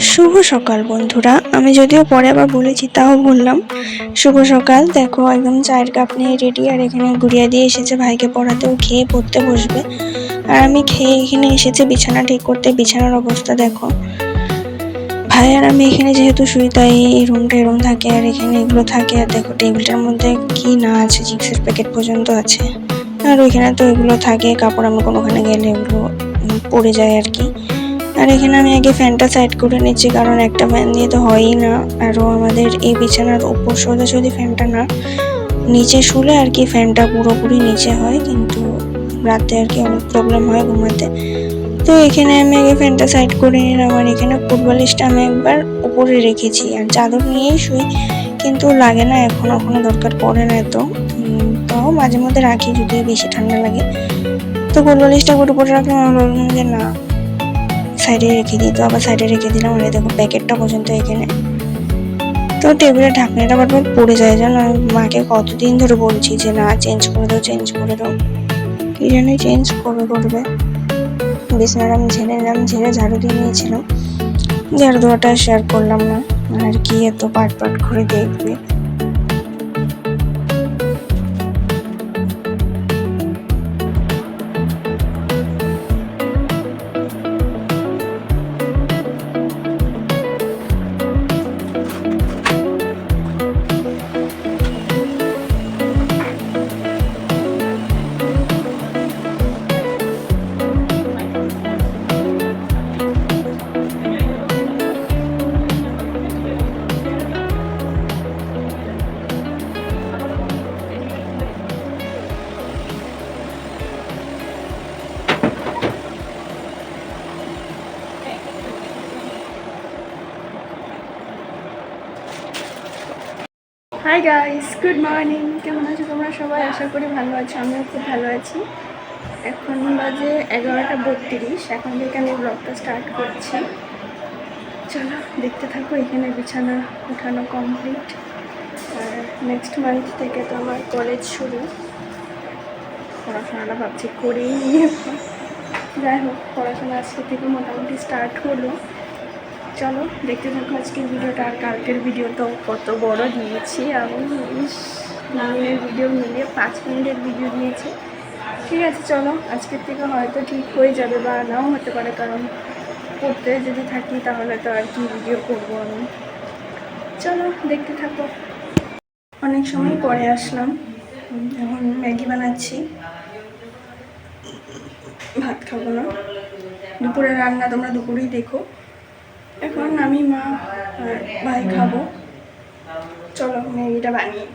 শুভ সকাল, বন্ধুরা। আমি যদিও পরে আবার বলেছি, তাও বললাম। শুভ সকাল। দেখো, একদম চায়ের কাপ নিয়ে রেডি আর এখানে গুড়িয়া দিয়ে এসেছে ভাইকে পড়াতেও, খেয়ে পড়তে বসবে। আর আমি খেয়ে এখানে এসেছে বিছানা ঠিক করতে, বিছানার অবস্থা দেখো। ভাই আর আমি এখানে যেহেতু শুই, তাই এই রুমটা এরম থাকে, আর এখানে এগুলো থাকে। আর দেখো, টেবিলটার মধ্যে কি না আছে চিপসের প্যাকেট পর্যন্ত আছে। আর ওইখানে তো এগুলো থাকে, কাপড় আমি কোনোখানে গেলে এগুলো পড়ে যায় আর কি। আর এখানে আমি আগে ফ্যানটা সাইড করে নিচ্ছি, কারণ একটা ফ্যান দিয়ে তো হয়ই না। আরও আমাদের এই বিছানার ওপর সোজাসুজি ফ্যানটা না নিচে শুলে আর কি, ফ্যানটা পুরোপুরি নিচে হয়, কিন্তু রাতে আর কি অনেক প্রবলেম হয় ঘুমাতে। তো এখানে আমি আগে ফ্যানটা সাইড করে নিলাম, আর এখানে ফুটবলিশটা আমি একবার উপরে রেখেছি, আর চাদর নিয়েই শুই, কিন্তু লাগে না, এখন, এখনও দরকার পড়ে না তো তাও মাঝে মধ্যে রাখি যদি বেশি ঠান্ডা লাগে। তো ফুটবলিশটা উপরে রাখলাম যে না সাইডে রেখে দিই। তো আবার সাইডে রেখে দিলাম আর দেখো প্যাকেটটা পর্যন্ত এখানে। তো টেবিলের ঢাকনাটা বারবার পড়ে যায়, জানো? মাকে কতদিন ধরে বলছি যে, না চেঞ্জ করে দাও চেঞ্জ করে দাও। কি জানি চেঞ্জ কবে করবে। বিছানাটা আমি ঝেড়ে নিলাম, ঝেড়ে ঝাড়ু দিয়ে নিয়েছিলাম। ঝাড়ু দেওয়াটা শেয়ার করলাম না। আর কি এত পাট পাট করে দেখবে। হাই গাইস গুড মর্নিং কেমন আছো তোমরা সবাই? আশা করি ভালো আছো। আমিও খুব ভালো আছি। এখন বাজে এগারোটা বত্রিশ। এখন থেকে আমি ব্লগটা স্টার্ট করছি। চলো, দেখতে থাকো। এখানে বিছানা উঠানো কমপ্লিট আর নেক্সট মান্থ থেকে তো আমার কলেজ শুরু। পড়াশোনাটা ভাবছি করেই নিয়ে যাই হোক। পড়াশোনা আজকে থেকে মোটামুটি স্টার্ট হলো। চলো, দেখতে থাকো আজকের ভিডিওটা। আর কালকের ভিডিও তো কত বড় দিয়েছি আমি মিনিটের ভিডিও মিলিয়ে পাঁচ মিনিটের ভিডিও দিয়েছি। ঠিক আছে, চলো, আজকের থেকে হয়তো ঠিক হয়ে যাবে বা নাও হতে পারে। কারণ পড়তে যদি থাকি, তাহলে তো আর কি ভিডিও করব আমি। চলো, দেখতে থাকো। অনেক সময় পরে আসলাম। এখন ম্যাগি বানাচ্ছি। ভাত খাব না। দুপুরে রান্না তোমরা দুপুরেই দেখো। এখন আমি মা আর ভাই খাব চলো ম্যাগিটা বানিয়ে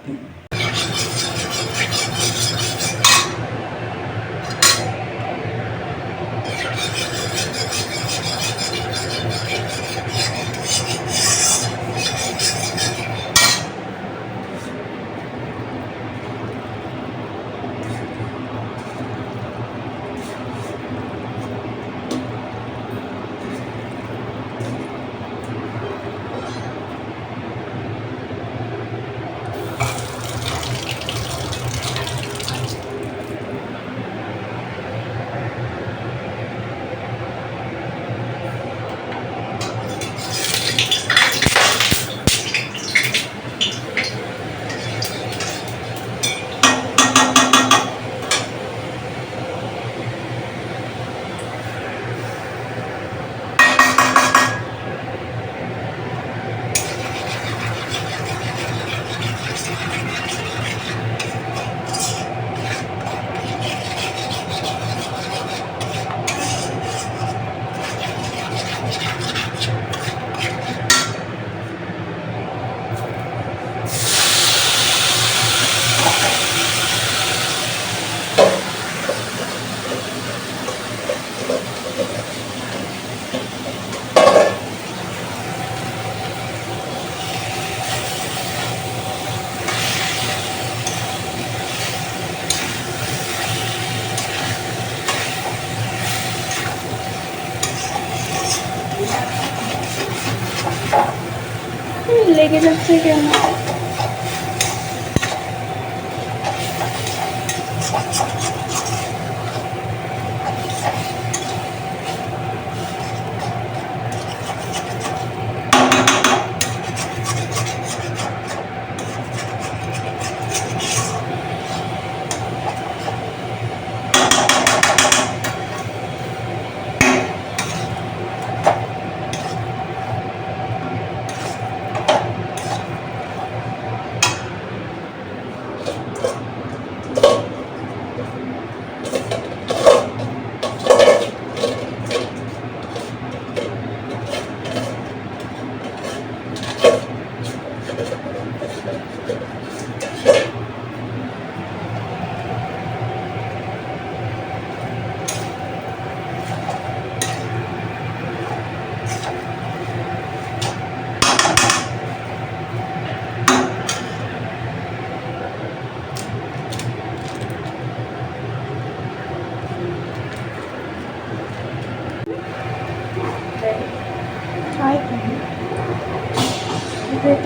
얘기 좀 틀리나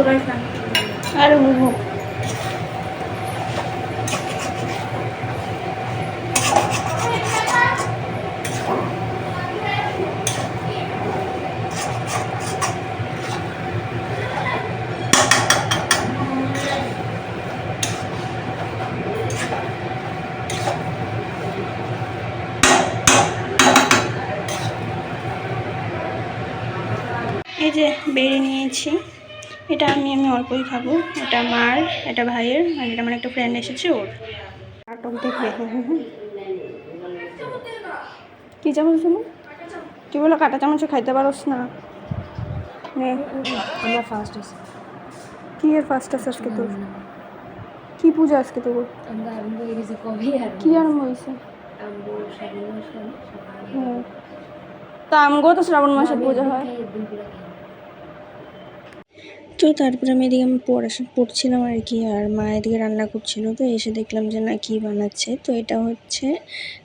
আর উঠবো এই যে বেড়ে নিয়েছি এটা আমি আমি অল্পই খাব। এটা মার এটা ভাইয়ের আর এটা আমার একটা ফ্রেন্ড এসেছে ওর। নাটক দেখবে কী চামচ তুমি কি বলো কাটা চামচে খাইতে পারোস না। আমরা ফার্স্ট আছি। কি এর ফার্স্ট আছে আজকে তোর? কি পূজা আজকে তোর? কি আরম্ভ হয়েছে। তা আমগো তো শ্রাবণ মাসে পূজা হয়। তো তারপরে আমি এদিকে আমি পড়াশোনা পড়ছিলাম আর কি, আর মা এদিকে রান্না করছিল, তো এসে দেখলাম যে না কী বানাচ্ছে। তো এটা হচ্ছে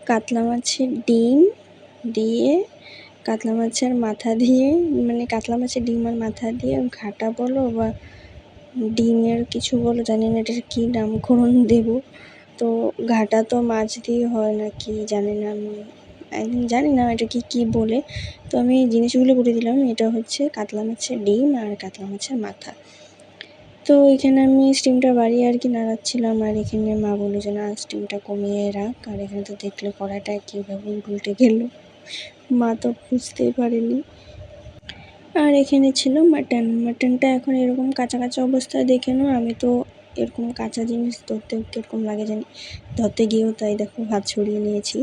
কাতলা মাছের ডিম দিয়ে, কাতলা মাছের মাথা দিয়ে মানে কাতলা মাছের ডিম আর মাথা দিয়ে ঘাটা বলো বা ডিমের কিছু বলো, জানি না এটার কী নামকরণ দেব। তো ঘাটা তো মাছ দিয়ে হয় না কি জানি না আমি জানি না এটা কি, কী বলে। তো আমি জিনিসগুলো করে দিলাম, এটা হচ্ছে কাতলা মাছের ডিম আর কাতলা মাছের মাথা। তো এখানে আমি স্টিমটা বাড়িয়ে আর কি নাড়াচ্ছিলাম, আর এখানে মা বলল যে, না স্টিমটা কমিয়ে রাখ। আর এখানে তো দেখলে কড়াটা কীভাবে উল্টে গেল। মা তো বুঝতেই পারেনি। আর এখানে ছিল মাটন মাটনটা এখন এরকম কাঁচা কাঁচা অবস্থায় দেখে নাও, আমি তো এরকম কাঁচা জিনিস ধরতে কীরকম লাগে জানি। ধরতে গিয়েও তাই দেখো হাত ছড়িয়ে নিয়েছি।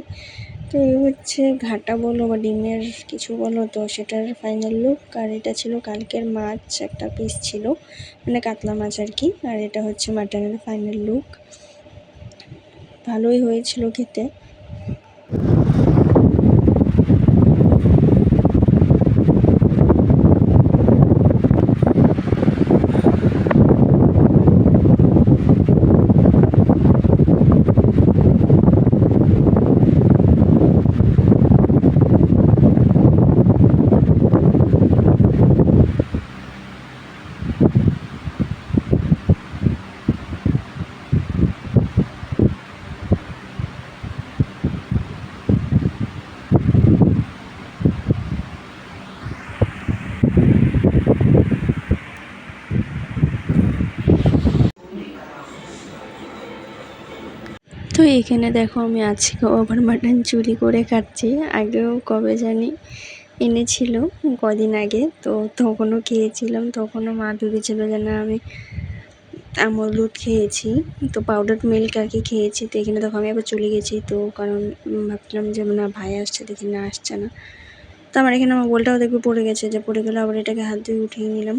তো এই হচ্ছে ঘাটা বলো বা ডিমের কিছু বলো তো, সেটার ফাইনাল লুক আর এটা ছিল কালকের মাছ, একটা পিস ছিল মানে কাতলা মাছ আর কি। আর এটা হচ্ছে মাটনের ফাইনাল লুক ভালোই হয়েছিল খেতে। তো এখানে দেখো আমি আজকে ওভার মাটন চুরি করে খাচ্ছি। আগেও কবে জানি এনেছিল কদিন আগে, তো তখনও খেয়েছিলাম, তখনও মা ভেবেছিল যে না আমি আমল দুধ খেয়েছি। তো পাউডার মিল্ক আর কি খেয়েছি, তো এখানে দেখো আমি আবার চলে গেছি, তো কারণ ভাবছিলাম যে না ভাই আসছে দেখি না আসছে না। তো আমার এখানে আমার বলটাও দেখবে পড়ে গেছে, যে পড়ে গেলে আবার এটাকে হাত দিয়ে উঠিয়ে নিলাম।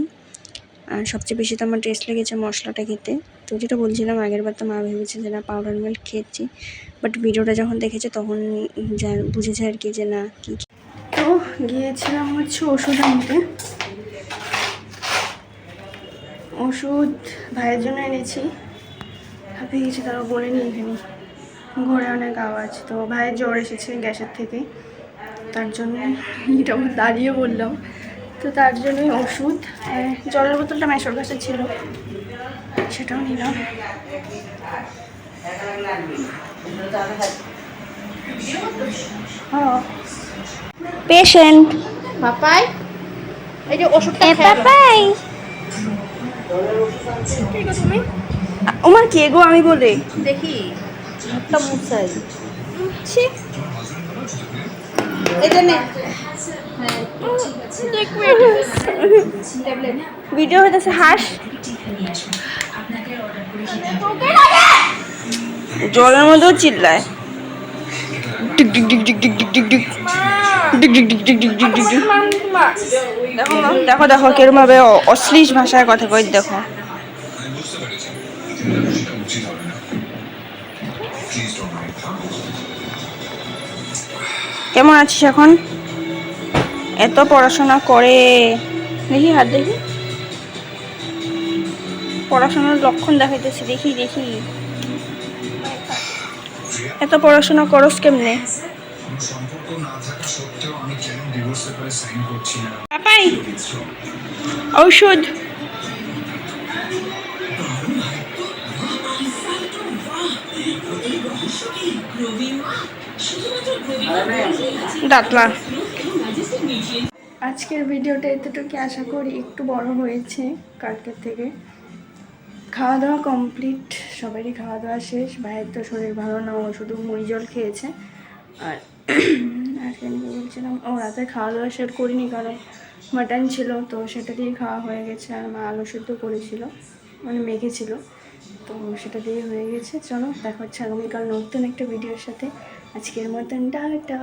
আর সবচেয়ে বেশি তো আমার টেস্ট লেগেছে মশলাটা খেতে। তো যেটা বলছিলাম, আগের বার তো মা ভেবেছে যে না পাউডার মিল্ক খেয়েছি বাট ভিডিওটা যখন দেখেছে তখন বুঝেছে আর কি যে না, কি তো গিয়েছিলাম হচ্ছে ওষুধ আনতে। ওষুধ ভাইয়ের জন্য এনেছি। হাতে গেছি তারা বলেনি এখানে ঘরে অনেক আওয়াজ, তো ভাইয়ের জ্বর এসেছে গ্যাসের থেকে। তার জন্য এটা দাঁড়িয়ে বললাম তো তার জন্যই ওষুধ। জলের বোতলটা মেশোর কাছে ছিল। সেটাও নিলাম। পেশেন্ট পাপাই এই যে ওষুধটা পাপাই। ওমার কে গো আমি বলে? দেখি একটা মুসাই ছি এটা নে। ভিডিও হইতেছে হাস। জলের মধ্যেও চিল্লায়। ডিক ডিক ডিক ডিক ডিক ডিক ডিক ডিক। দেখো দেখো দেখো কিরম ভাবে অশ্লীল ভাষায় কথা কই, দেখো। কেমন আছিস এখন? এত পড়াশোনা করে দেখি হাত দেখি। পড়াশোনার লক্ষণ দেখাইতেছি, দেখি দেখি। এত পড়াশোনা করস কেমনে? ঔষধ। আজকের ভিডিওটা এতটুকু আশা করি একটু বড় হয়েছে কালকের থেকে। খাওয়া দাওয়া কমপ্লিট সবারই খাওয়া দাওয়া শেষ। ভাইয়ের তো শরীর ভালো না, ও শুধু মুড়ি জল খেয়েছে। আর আজকে আমি বলছিলাম, ও রাতে খাওয়া দাওয়া শেয়ার করিনি কারণ মাটন ছিল, তো সেটা দিয়ে খাওয়া হয়ে গেছে আর মা আলু সেদ্ধ করেছিল মানে মেখেছিল তো সেটা দিয়ে হয়ে গেছে। চলো, দেখা হচ্ছে আগামীকাল নতুন একটা ভিডিওর সাথে। আজকের মতন, টাটা।